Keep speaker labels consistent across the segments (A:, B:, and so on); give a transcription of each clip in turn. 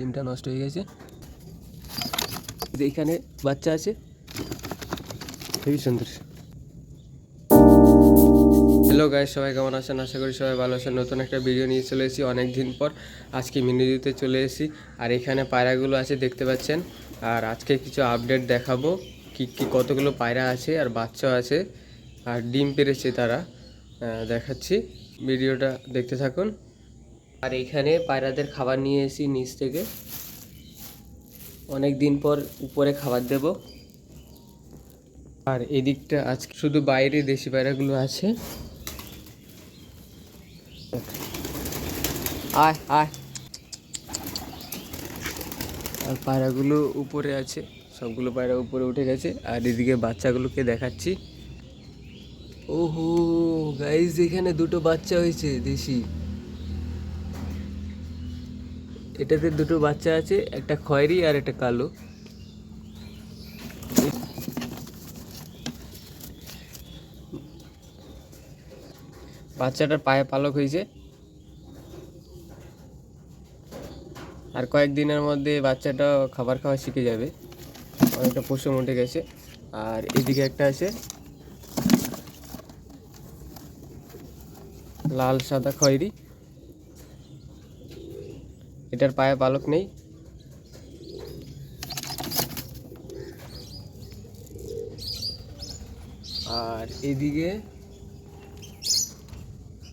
A: ডিমটা নষ্ট হয়ে গেছে। যে এখানে বাচ্চা আছে। খুবই সুন্দর। হ্যালো গাইস সবাই কেমন আছেন? আশা করি সবাই ভালো আছেন। নতুন একটা ভিডিও নিয়ে চলে এসেছি অনেক দিন পর। আজকে মিনিজুতে চলে এসেছি। আর এখানে পায়রাগুলো আছে, দেখতে পাচ্ছেন। আর আজকে কিছু আপডেট দেখাবো। কি কি, কতগুলো পায়রা আছে আর বাচ্চা আছে। আর ডিম পেরেছে তারা। দেখাচ্ছি। ভিডিওটা দেখতে থাকুন। আর এখানে পায়রাদের খাবার নিয়ে এসেছি নিচ থেকে। অনেক দিন পর উপরে খাবার দেব। আর এদিকটা আজকে শুধু বাইরে দেশি পায়রাগুলো আছে। আয় আয়। আর পায়রাগুলো উপরে আছে, সবগুলো পায়রা উপরে উঠে গেছে। আর এদিকে বাচ্চাগুলোকে দেখাচ্ছি। ওহো গাইজ এখানে দুটো বাচ্চা হয়েছে দেশি। এটাতে দুটো বাচ্চা আছে, একটা খয়েরি আর একটা কালো। বাচ্চাটার পায়ে পালক হয়েছে। আর কয়েকদিনের মধ্যে বাচ্চাটা খাবার খাওয়া শিখে যাবে। অনেকটা পশম উঠে গেছে। আর এদিকে একটা আছে। লাল সাদা খয়েরি। এটার পায়ে পালক নেই। আর এদিকে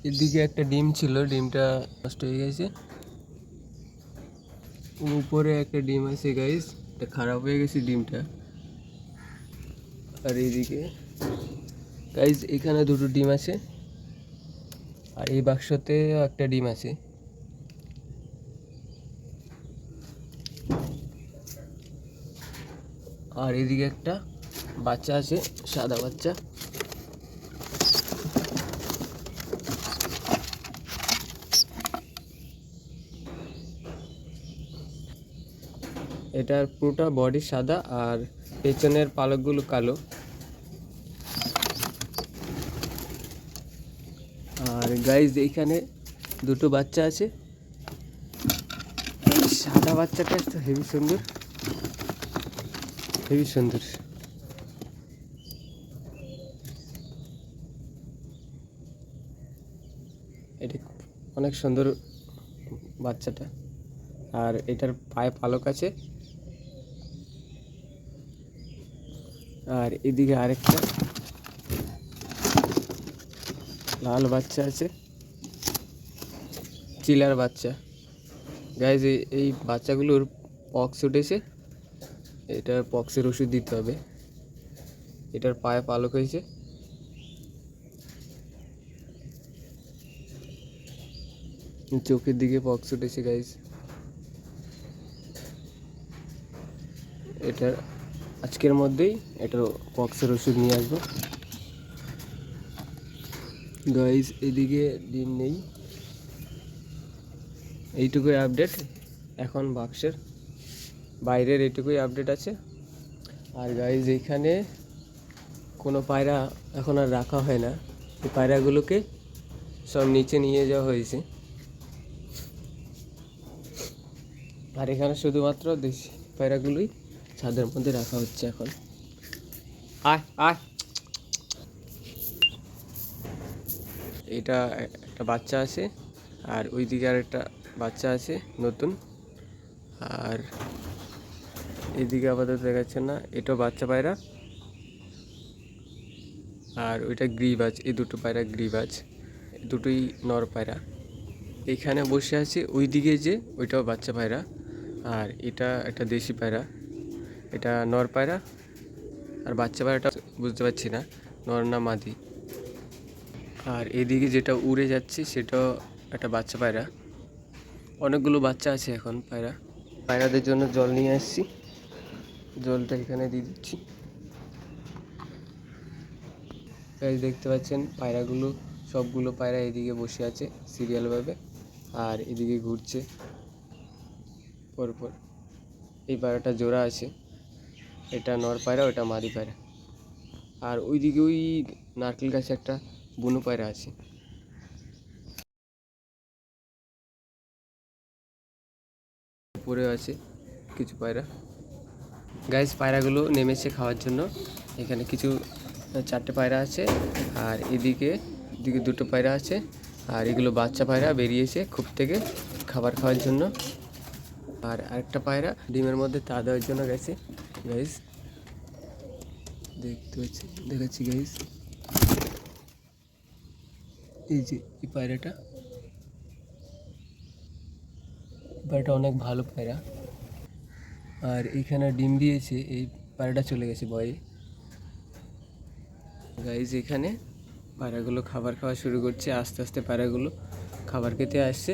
A: এদিকে একটা ডিম ছিল, ডিমটা নষ্ট হয়ে গেছে। উপরে একটা ডিম আছে গাইস এটা খারাপ হয়ে গেছে ডিমটা। আর এদিকে গাইস এখানে দুটো ডিম আছে। আর এই বাক্সতে একটা ডিম আছে। আর এদিকে একটা বাচ্চা আছে, সাদা বাচ্চা। এটার পুরোটা বডি সাদা আর পেছনের পালকগুলো কালো। আর গাইজ এইখানে দুটো বাচ্চা আছে। সাদা বাচ্চাটা তো হেভি সুন্দর। হেভি সুন্দর এটা অনেক সুন্দর বাচ্চাটা। আর এটার পায়ে পালক আছে। আর এদিকে আরেকটা লাল বাচ্চা আছে। চিলার বাচ্চা। গাইজ এই বাচ্চাগুলোর পক্স উঠেছে। এটার পক্সের ওষুধ দিতে হবে। এটার পায়ে পালক হয়েছে। চোখের দিকে পক্স উঠেছে গাইজ এটার আজকের মধ্যেই এটার পক্সের ওষুধ নিয়ে আসব। গাইজ এদিকে ডিম নেই। এইটুকুই আপডেট এখন বাক্সের বাইরের এইটুকুই আপডেট আছে। আর গাইজ এইখানে কোনো পায়রা এখন আর রাখা হয় না। এই পায়রাগুলোকে সব নিচে নিয়ে যাওয়া হয়েছে। আর এখানে শুধুমাত্র দেশি পায়রাগুলোই ছাদের মধ্যে রাখা হচ্ছে এখন। আয় আয়। এটা একটা বাচ্চা আছে, আর ওই দিকে আর একটা বাচ্চা আছে, নতুন। আর এদিকে আপাতত দেখাচ্ছে না এটা বাচ্চা পায়রা। আর ওইটা গ্রিবাজ এই দুটো পায়রা গ্রিবাজ দুটোই নর পায়রা। এখানে বসে আছে ওই দিকে যে ওইটাও বাচ্চা পায়রা, আর এটা একটা দেশি পায়রা, এটা নর পায়রা, আর বাচ্চা পায়রাটা বুঝতে পারছি না, নর না মাদি। আর এদিকে যেটা উড়ে যাচ্ছে, সেটাও একটা বাচ্চা পায়রা। অনেকগুলো বাচ্চা আছে এখন পায়রা। পায়রাদের জন্য জল নিয়ে আসছি। জলটা এখানে দিয়ে দিচ্ছি। গাইজ দেখতে পাচ্ছেন, পায়রাগুলো, সবগুলো পায়রা এদিকে বসে আছে সিরিয়ালভাবে আর এদিকে ঘুরছে। পরপর এই পায়রাটা জোড়া আছে। এটা নর পায়রা, ওটা মাদি পায়রা। আর ওইদিকে ওই নারকেল গাছে একটা বুনো পায়রা আছে। উপরেও আছে কিছু পায়রা। গাইস পায়রাগুলো নেমেছে খাওয়ার জন্য। এখানে কিছু চারটে পায়রা আছে, আর এদিকে এদিকে দুটো পায়রা আছে, আর এগুলো বাচ্চা পায়রা বেরিয়েছে খুব থেকে খাবার খাওয়ার জন্য। আর আরেকটা পায়রা ডিমের মধ্যে তা দেওয়ার জন্য গেছে। গাইস দেখতে পাচ্ছি, দেখাচ্ছি গাইস এই যে, এই পায়রাটা। পায়রাটা অনেক ভালো পায়রা। আর এখানে ডিম দিয়েছে, এই পায়রাটা চলে গেছে বয়ে। গাইজ এখানে পায়রাগুলো খাবার খাওয়া শুরু করছে, আস্তে আস্তে পায়রাগুলো খাবার খেতে আসছে।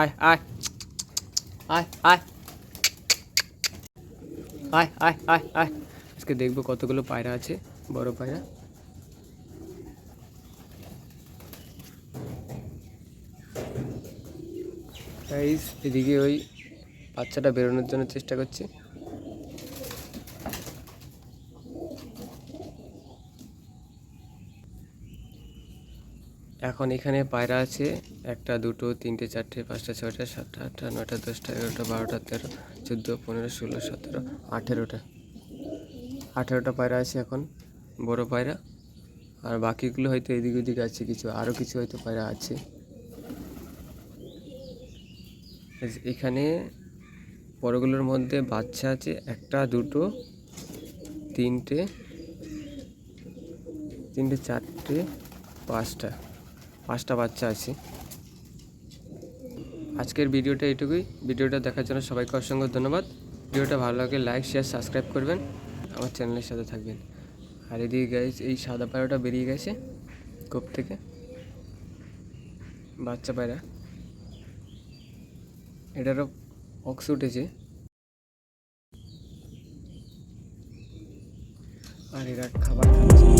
A: আয় আয় আয় আয়। আয় আয় আয় আয়। আজকে দেখব কতগুলো পায়রা আছে, বড় পায়রা। এদিকে ওই বাচ্চাটা বেরোনোর জন্য চেষ্টা করছি। এখন এখানে পায়রা আছে, একটা, দুটো, তিনটে, চারটে, পাঁচটা, ছয়টা, সাতটা, আটটা, নয়টা, দশটা, এগারোটা, বারোটা, তেরো, চোদ্দ, পনেরো, ষোলো, সতেরো, আঠেরোটা। আঠেরোটা পায়রা আছে এখন, বড় পায়রা। আর বাকিগুলো হয়তো এদিক ওদিক আছে কিছু আরও কিছু হয়তো পায়রা আছে। এখানে বড়গুলোর মধ্যে বাচ্চা আছে, একটা, দুটো, তিনটে তিনটে, চারটে, পাঁচটা পাঁচটা বাচ্চা আছে। আজকের ভিডিওটা এটুকুই। ভিডিওটা দেখার জন্য সবাইকে অসংখ্য ধন্যবাদ। ভিডিওটা ভালো লাগে লাইক, শেয়ার, সাবস্ক্রাইব করবেন। আমার চ্যানেলের সাথে থাকবেন। আর এদিকে গাইস এই সাদা পায়রাটা বেরিয়ে গেছে কোপ থেকে। বাচ্চা পায়রা। এটারও অক্স উঠেছে। আর এরা খাবার খাচ্ছে।